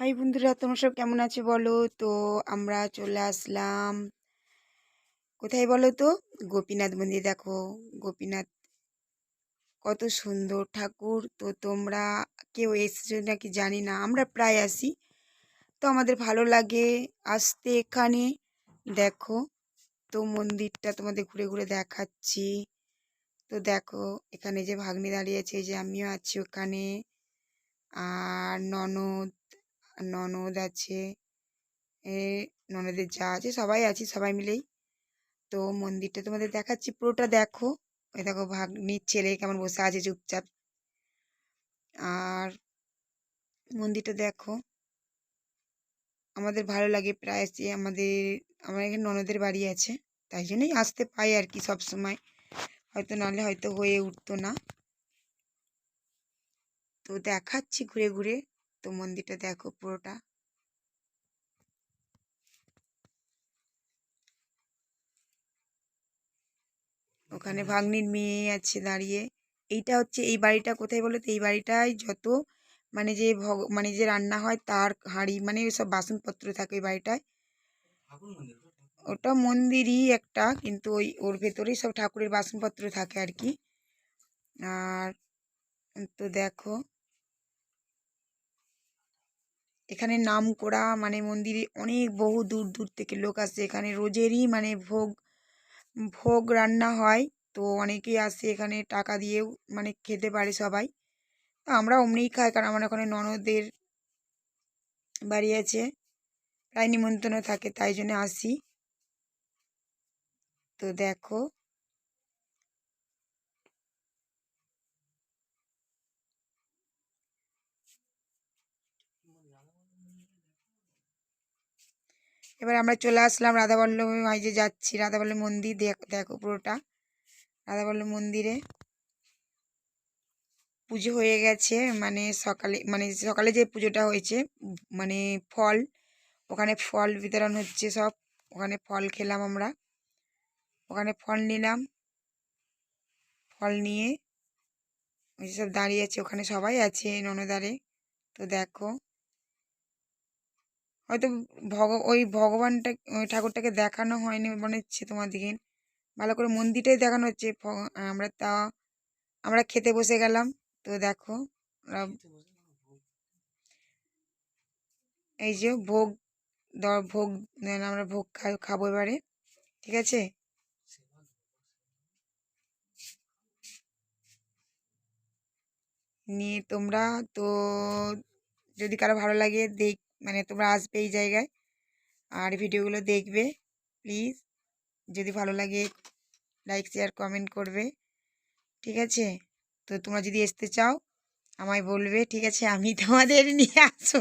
High বন্ধুরা, তোমরা সব কেমন আছে বলো? তো আমরা চলে আসলাম। কোথায় বলো তো? গোপীনাথ মন্দির। দেখো, গোপীনাথ কত সুন্দর ঠাকুর। তো তোমরা কেউ এসেছ নাকি জানি না, আমরা প্রায় আসি। তো আমাদের ভালো লাগে আসতে এখানে। দেখো, তো মন্দিরটা তোমাদের ঘুরে ঘুরে দেখাচ্ছি। তো দেখো, এখানে যে ভাগ্নি দাঁড়িয়েছে যে আমিও আছি ওখানে। আর ননদ ননদ আছে, এ, ননদের যা আছে সবাই আছি, সবাই মিলেই। তো মন্দিরটা তোমাদের দেখাচ্ছি, পুরোটা দেখো। ওই দেখো ভাগ্নির ছেলে কেমন বসে আছে চুপচাপ। আর মন্দিরটা দেখো। আমাদের ভালো লাগে প্রায় আমাদের, আমার এখানে ননদের বাড়ি আছে, তাই জন্যই আসতে পাই আর কি সব সময়। হয়তো নাহলে হয়তো হয়ে উঠতো না। তো দেখাচ্ছি ঘুরে ঘুরে। তো মন্দিরটা দেখো পুরোটা। ওখানে ভাগ্নির মেয়ে আছে দাঁড়িয়ে। এইটা হচ্ছে এই বাড়িটা কোথায় বলো তো এই বাড়িটায় যত মানে যে ভগ মানে যে রান্না হয় তার হাঁড়ি মানে সব বাসনপত্র থাকে ওই বাড়িটায়। ওটা মন্দিরই একটা কিন্তু ওই ওর ভেতরেই সব ঠাকুরের বাসনপত্র থাকে আর কি। আর তো দেখো এখানে নাম করা মানে মন্দিরে অনেক বহু দূর দূর থেকে লোক আসে। এখানে রোজেরই মানে ভোগ ভোগ রান্না হয়। তো অনেকেই আসে এখানে টাকা দিয়েও মানে খেতে পারে সবাই। তো আমরা অমনিই খাই কারণ আমার ওখানে ননদের বাড়ি আছে। প্রায় নিমন্ত্রণ থাকে তাই জন্য আসি। তো দেখো। এবার আমরা চলে আসলাম রাধাবল্লভ মাই যে যাচ্ছি। রাধাবল্লভ মন্দির দেখ, দেখো পুরোটা। রাধাবল্লভ মন্দিরে পুজো হয়ে গেছে। মানে সকালে মানে সকালে যে পুজোটা হয়েছে মানে ফল, ওখানে ফল বিতরণ হচ্ছে সব। ওখানে ফল খেলাম আমরা। ওখানে ফল নিলাম। ফল নিয়ে ওই সব দাঁড়িয়ে আছে, ওখানে সবাই আছে ননদারে। তো দেখো হয়তো ভগ ওই ভগবানটা ওই ঠাকুরটাকে দেখানো হয়নি মনে হচ্ছে তোমাদেরকে ভালো করে মন্দিরটাই দেখানো হচ্ছে। আমরা তা আমরা খেতে বসে গেলাম। তো দেখো এই যে ভোগ ভোগ আমরা ভোগ খাব এবারে। ঠিক আছে? নিয়ে তোমরা তো যদি কারও ভালো লাগে দেখ মানে তোমরা আসবে এই জায়গায়। আর ভিডিওগুলো দেখবে প্লিজ যদি ভালো লাগে লাইক শেয়ার কমেন্ট করবে। ঠিক আছে? তো তোমরা যদি আসতে চাও, আমায় বলবে, ঠিক আছে, আমি তোমাদের নিয়ে আসো